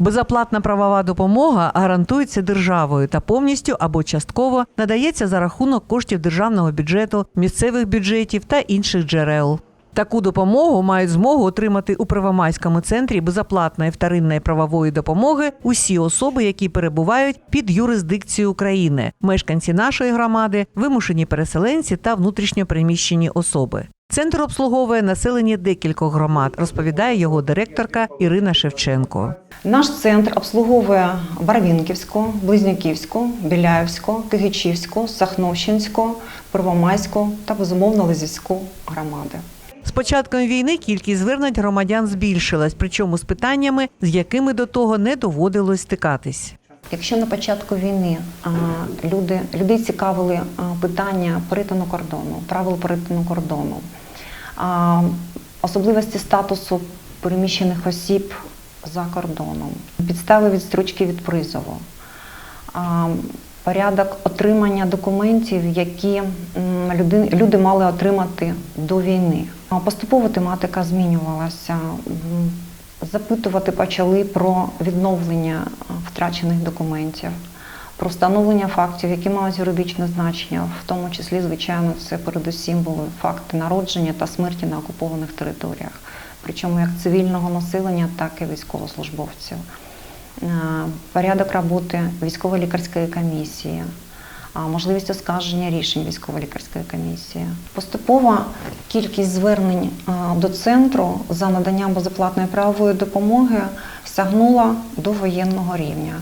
Безоплатна правова допомога гарантується державою та повністю або частково надається за рахунок коштів державного бюджету, місцевих бюджетів та інших джерел. Таку допомогу мають змогу отримати у Первомайському центрі безоплатної вторинної правової допомоги усі особи, які перебувають під юрисдикцією України, мешканці нашої громади, вимушені переселенці та внутрішньо переміщені особи. Центр обслуговує населення декількох громад, розповідає його директорка Ірина Шевченко. Наш центр обслуговує Барвінківську, Близнюківську, Біляївську, Кигичівську, Сахновщинську, Первомайську та безумовно Лизівську громади. З початком війни кількість звернень громадян збільшилась, причому з питаннями, з якими до того не доводилось стикатись. Якщо на початку війни люди, людей цікавили питання перетину кордону, правил перетину кордону, особливості статусу переміщених осіб за кордоном, підстави відстрочки від призову, порядок отримання документів, які люди, люди мали отримати до війни. Поступово тематика змінювалася. Запитувати почали про відновлення втрачених документів, про встановлення фактів, які мають юридичне значення, в тому числі, звичайно, це передусім були факти народження та смерті на окупованих територіях, причому як цивільного населення, так і військовослужбовців. Е, Порядок роботи військово-лікарської комісії, можливість оскарження рішень військово-лікарської комісії. Поступово кількість звернень до центру за наданням безоплатної правової допомоги сягнула до воєнного рівня.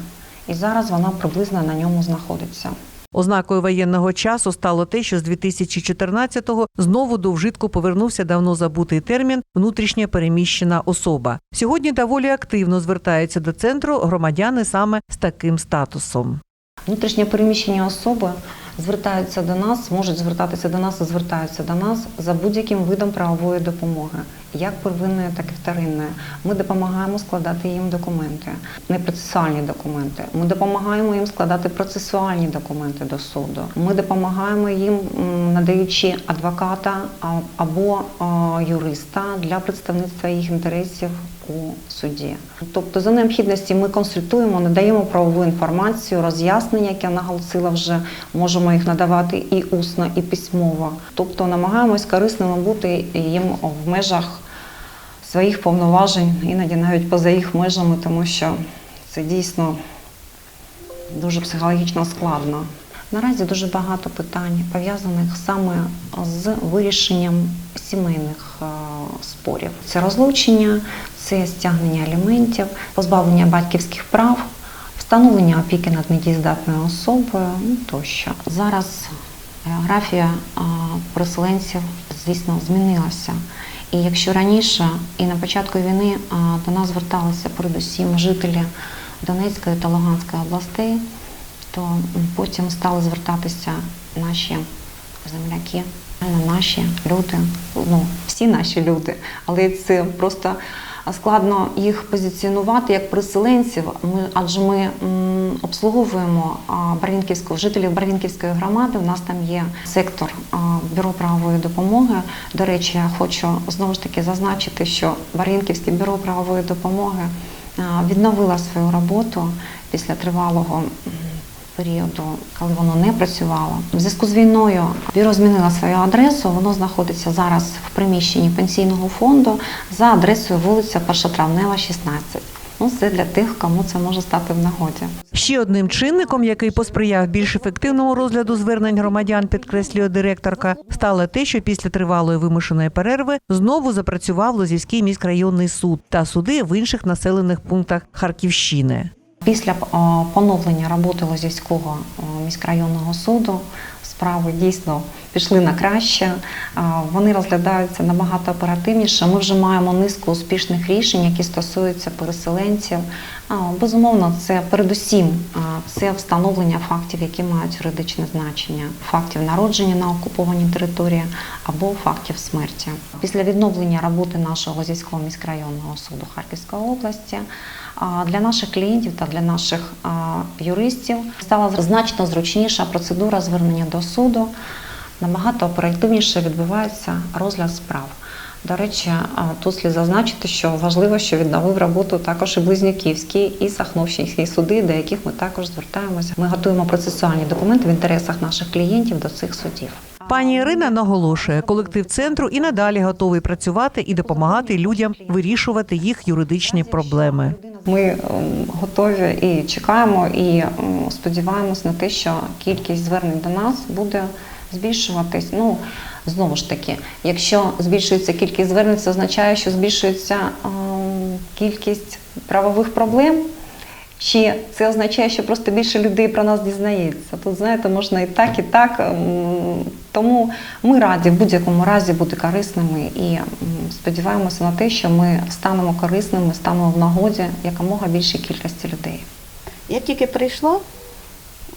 І зараз вона приблизно на ньому знаходиться. Ознакою воєнного часу стало те, що з 2014-го знову до вжитку повернувся давно забутий термін внутрішньо переміщена особа. Сьогодні доволі активно звертаються до центру громадяни саме з таким статусом. Внутрішньо переміщені особи звертаються до нас, можуть звертатися до нас і звертаються до нас за будь-яким видом правової допомоги, як первинної, так і вторинної. Ми допомагаємо складати їм документи, не процесуальні документи. Ми допомагаємо їм складати процесуальні документи до суду. Ми допомагаємо їм, надаючи адвоката або юриста для представництва їх інтересів у суді. Тобто, за необхідності ми консультуємо, надаємо правову інформацію, роз'яснення, як я наголосила вже, можемо їх надавати і усно, і письмово. Тобто намагаємось корисними бути їм в межах своїх повноважень, іноді навіть поза їх межами, тому що це дійсно дуже психологічно складно. Наразі дуже багато питань пов'язаних саме з вирішенням сімейних е, спорів. Це розлучення, це стягнення аліментів, позбавлення батьківських прав, встановлення опіки над недієздатною особою ну, тощо. Зараз географія е, переселенців, звісно, змінилася. І якщо раніше і на початку війни е, до нас зверталися передусім жителі Донецької та Луганської областей, то потім стали звертатися наші земляки, наші люди, ну всі наші люди, але це просто складно їх позиціонувати як переселенців. Ми адже ми обслуговуємо Барвінківську жителів Барвінківської громади. У нас там є сектор бюро правової допомоги. До речі, я хочу знову ж таки зазначити, що Барвінківське бюро правової допомоги відновило свою роботу після тривалого. Періоду, коли воно не працювало. В зв'язку з війною бюро змінило свою адресу. Воно знаходиться зараз в приміщенні пенсійного фонду за адресою вулиця Першотравнева, 16. Ну, це для тих, кому це може стати в нагоді. Ще одним чинником, який посприяв більш ефективному розгляду звернень громадян, підкреслює директорка, стало те, що після тривалої вимушеної перерви знову запрацював Лозівський міськрайонний суд та суди в інших населених пунктах Харківщини. Після поновлення роботи Лозівського міськрайонного суду справи дійсно пішли на краще. Вони розглядаються набагато оперативніше. Ми вже маємо низку успішних рішень, які стосуються переселенців. Безумовно, це передусім це встановлення фактів, які мають юридичне значення, фактів народження на окупованій території або фактів смерті. Після відновлення роботи нашого Лозівського міськрайонного суду Харківської області для наших клієнтів та для наших юристів стала значно зручніша процедура звернення до суду. Набагато оперативніше відбувається розгляд справ. До речі, тут слід зазначити, що важливо, що відновив роботу також і Близнюківський і Сахновщинський суди, до яких ми також звертаємося. Ми готуємо процесуальні документи в інтересах наших клієнтів до цих судів. Пані Ірина наголошує, колектив центру і надалі готовий працювати і допомагати людям вирішувати їх юридичні проблеми. Ми ем, готові і чекаємо, і ем, сподіваємось на те, що кількість звернень до нас буде збільшуватись. Ну знову ж таки, якщо збільшується кількість звернень, це означає, що збільшується ем, кількість правових проблем. Чи це означає, що просто більше людей про нас дізнається? Тут знаєте, можна і так, і так. Ем, Тому ми раді в будь-якому разі бути корисними і сподіваємося на те, що ми станемо корисними, станемо в нагоді якомога більшій кількості людей. Я тільки прийшла,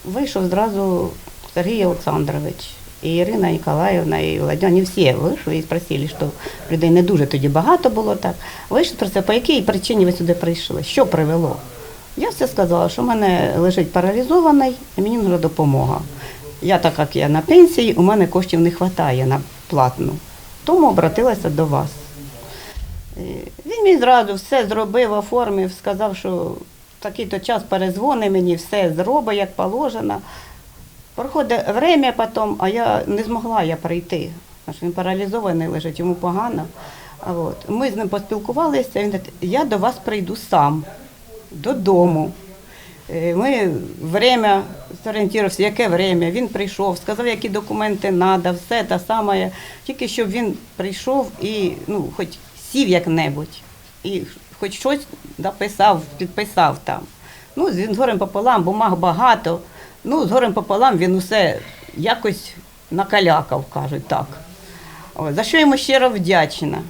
вийшов зразу Сергій Олександрович, і Ірина Ніколаївна, і Владяні всі вийшли і спросили, що людей не дуже тоді багато було так. Вийшли про це, по якій причині ви сюди прийшли? Що привело? Я все сказала, що в мене лежить паралізований і мені нужна допомога. Я, так як я на пенсії, у мене коштів не вистачає на платну. Тому обратилася до вас. Він мені зразу все зробив, оформив, сказав, що в такий-то час перезвони мені, все зробить, як положено. Проходить время потім, а я не змогла я прийти. Що він паралізований лежить, йому погано. От. Ми з ним поспілкувалися, він каже, я до вас прийду сам, додому. Е, Ми время зорієнтувався, яке время. Він прийшов, сказав, які документи треба, все те саме. Тільки щоб він прийшов і ну, хоч сів як-небудь, і хоч щось написав, підписав там. Ну, з горем пополам, бумаг багато. Ну, з горем пополам він усе якось накалякав, кажуть так. От, за що йому щиро вдячна.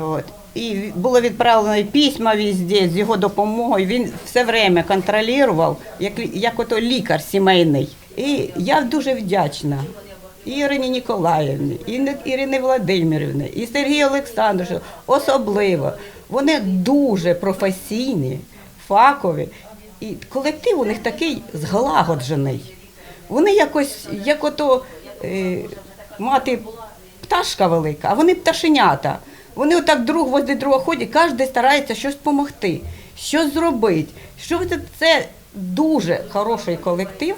От. І було відправлено письма везде з його допомогою. Він все время контролював, як, як ото лікар сімейний. І я дуже вдячна. І Ірині Ніколаївні, і Ірині Володимирівні, і Сергію Олександровичу, особливо. Вони дуже професійні, фахові. І колектив у них такий зглагоджений. Вони якось, як ото е, мати пташка велика, а вони пташенята. Вони отак друг возле друга ходять, кожен старається щось допомогти, щось зробити. Що це, це дуже хороший колектив.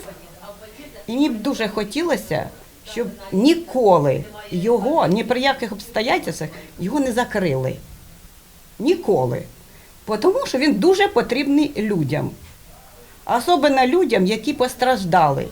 І мені б дуже хотілося, щоб ніколи його, ні при яких обстоятельствах його не закрили. Ніколи. Тому що він дуже потрібний людям. Особливо людям, які постраждали.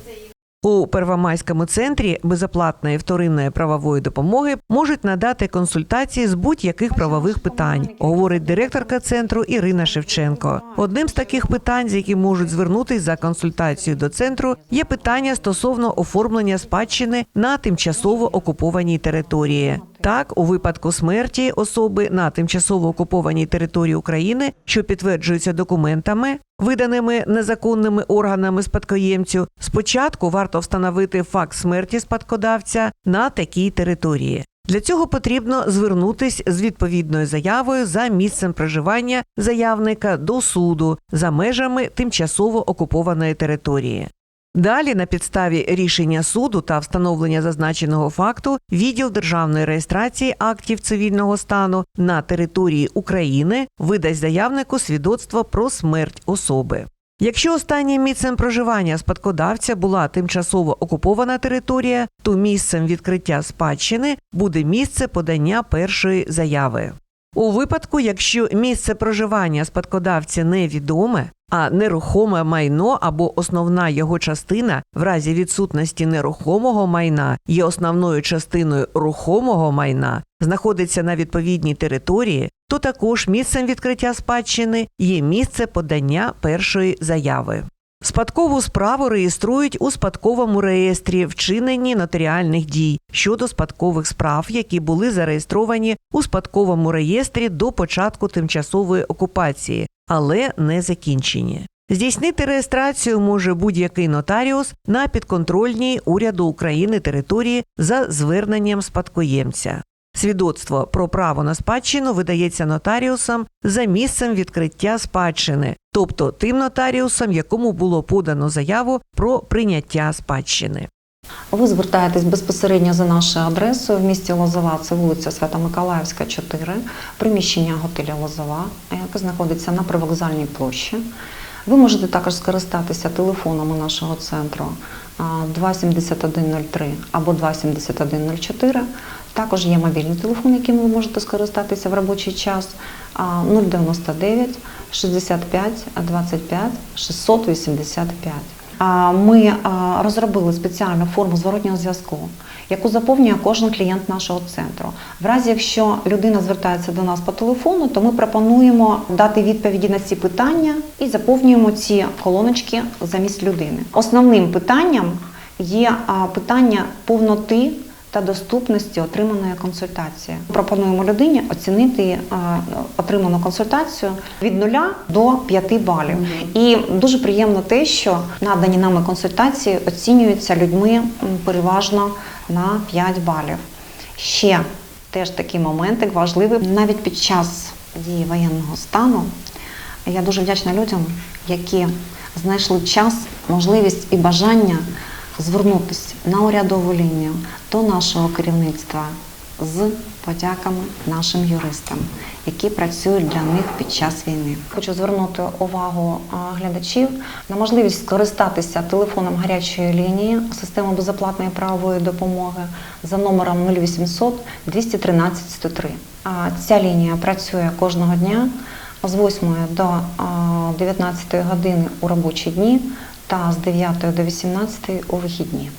У Первомайському центрі безоплатної вторинної правової допомоги можуть надати консультації з будь-яких правових питань, говорить директорка центру Ірина Шевченко. Одним з таких питань, з яким можуть звернутись за консультацією до центру, є питання стосовно оформлення спадщини на тимчасово окупованій території. Так, у випадку смерті особи на тимчасово окупованій території України, що підтверджуються документами, виданими незаконними органами спадкоємцю, спочатку варто встановити факт смерті спадкодавця на такій території. Для цього потрібно звернутись з відповідною заявою за місцем проживання заявника до суду за межами тимчасово окупованої території. Далі, на підставі рішення суду та встановлення зазначеного факту, відділ державної реєстрації актів цивільного стану на території України видасть заявнику свідоцтво про смерть особи. Якщо останнім місцем проживання спадкодавця була тимчасово окупована територія, то місцем відкриття спадщини буде місце подання першої заяви. У випадку, якщо місце проживання спадкодавця невідоме, а нерухоме майно або основна його частина в разі відсутності нерухомого майна є основною частиною рухомого майна, знаходиться на відповідній території, то також місцем відкриття спадщини є місце подання першої заяви. Спадкову справу реєструють у спадковому реєстрі вчиненні нотаріальних дій щодо спадкових справ, які були зареєстровані у спадковому реєстрі до початку тимчасової окупації, але не закінчені. Здійснити реєстрацію може будь-який нотаріус на підконтрольній уряду України території за зверненням спадкоємця. Свідоцтво про право на спадщину видається нотаріусам за місцем відкриття спадщини, тобто тим нотаріусам, якому було подано заяву про прийняття спадщини. Ви звертаєтесь безпосередньо за нашою адресою в місті Лозова, це вулиця Свято-Миколаївська, 4, приміщення готеля Лозова, яке знаходиться на привокзальній площі. Ви можете також скористатися телефонами нашого центру а, 27103 або 27104. Також є мобільний телефон, яким ви можете скористатися в робочий час 099 65 25 685. Ми розробили спеціальну форму зворотнього зв'язку, яку заповнює кожен клієнт нашого центру. В разі, якщо людина звертається до нас по телефону, то ми пропонуємо дати відповіді на ці питання і заповнюємо ці колоночки замість людини. Основним питанням є питання повноти та доступності отриманої консультації. Пропонуємо людині оцінити е, отриману консультацію від 0 до 5 балів. І дуже приємно те, що надані нами консультації оцінюються людьми переважно на 5 балів. Ще теж такий моментик важливий навіть під час дії воєнного стану. Я дуже вдячна людям, які знайшли час, можливість і бажання звернутися на урядову лінію до нашого керівництва з подяками нашим юристам, які працюють для них під час війни. Хочу звернути увагу глядачів на можливість скористатися телефоном гарячої лінії системи безоплатної правової допомоги за номером 0800 213 103. А ця лінія працює кожного дня з 8 до а, 19 години у робочі дні та з 9 до 18 у вихідні.